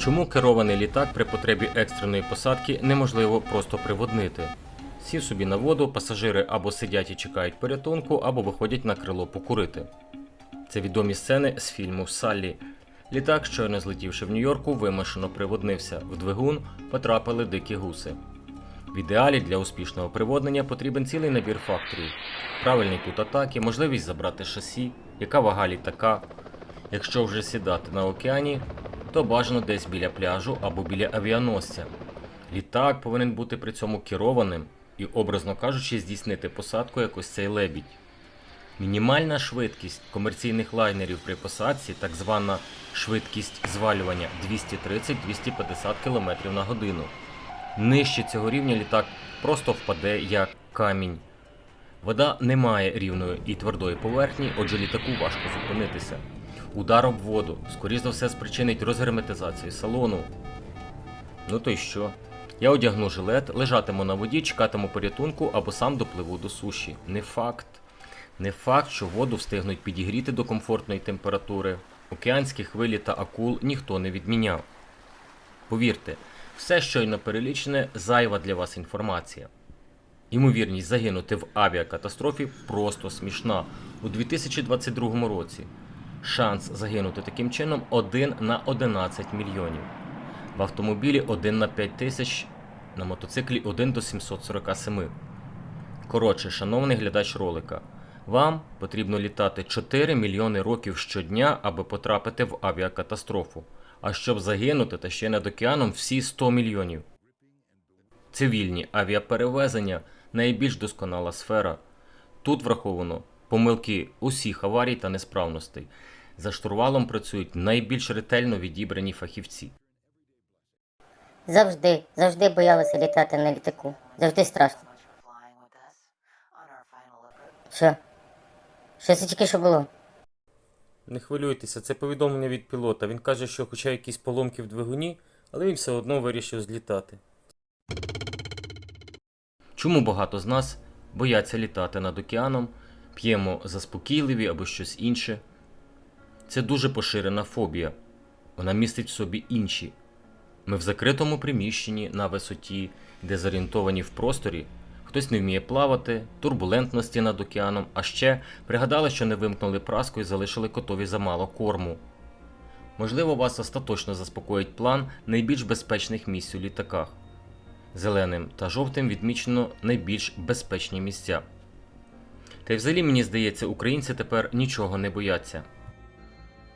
Чому керований літак при потребі екстреної посадки неможливо просто приводнити? Сів собі на воду, пасажири або сидять і чекають порятунку, або виходять на крило покурити. Це відомі сцени з фільму Саллі. Літак, щойно злетівши в Нью-Йорку, вимушено приводнився. В двигун потрапили дикі гуси. В ідеалі для успішного приводнення потрібен цілий набір факторів: правильний кут атаки, можливість забрати шасі, яка вага літака. Якщо вже сідати на океані, то бажано десь біля пляжу або біля авіаносця. Літак повинен бути при цьому керованим і, образно кажучи, здійснити посадку як ось цей лебідь. Мінімальна швидкість комерційних лайнерів при посадці, так звана швидкість звалювання 230-250 км на годину. Нижче цього рівня літак просто впаде як камінь. Вода не має рівної і твердої поверхні, отже літаку важко зупинитися. Удар об воду, скоріш за все, спричинить розгерметизацію салону. Ну то й що? Я одягну жилет, лежатиму на воді, чекатиму порятунку або сам допливу до суші. Не факт. Не факт, що воду встигнуть підігріти до комфортної температури. Океанські хвилі та акул ніхто не відміняв. Повірте, все щойно перелічене зайва для вас інформація. Ймовірність загинути в авіакатастрофі просто смішна у 2022 році. Шанс загинути таким чином 1 на 11 мільйонів. В автомобілі 1 на 5 тисяч, на мотоциклі 1 до 747. Коротше, шановний глядач ролика, вам потрібно літати 4 мільйони років щодня, аби потрапити в авіакатастрофу. А щоб загинути та ще над океаном всі 100 мільйонів. Цивільні авіаперевезення найбільш досконала сфера. Тут враховано помилки усіх аварій та несправностей. За штурвалом працюють найбільш ретельно відібрані фахівці. Завжди, завжди боялася літати на літаку. Завжди страшно. Що? Що це тільки що було? Не хвилюйтеся, це повідомлення від пілота. Він каже, що хоча якісь поломки в двигуні, але він все одно вирішив злітати. Чому багато з нас бояться літати над океаном, п'ємо заспокійливі або щось інше? Це дуже поширена фобія. Вона містить в собі інші. Ми в закритому приміщенні на висоті, де зорієнтовані в просторі. Хтось не вміє плавати, турбулентності над океаном, а ще пригадали, що не вимкнули праску і залишили котові замало корму. Можливо, вас остаточно заспокоїть план найбільш безпечних місць у літаках. Зеленим та жовтим відмічено найбільш безпечні місця. Та й взагалі, мені здається, українці тепер нічого не бояться.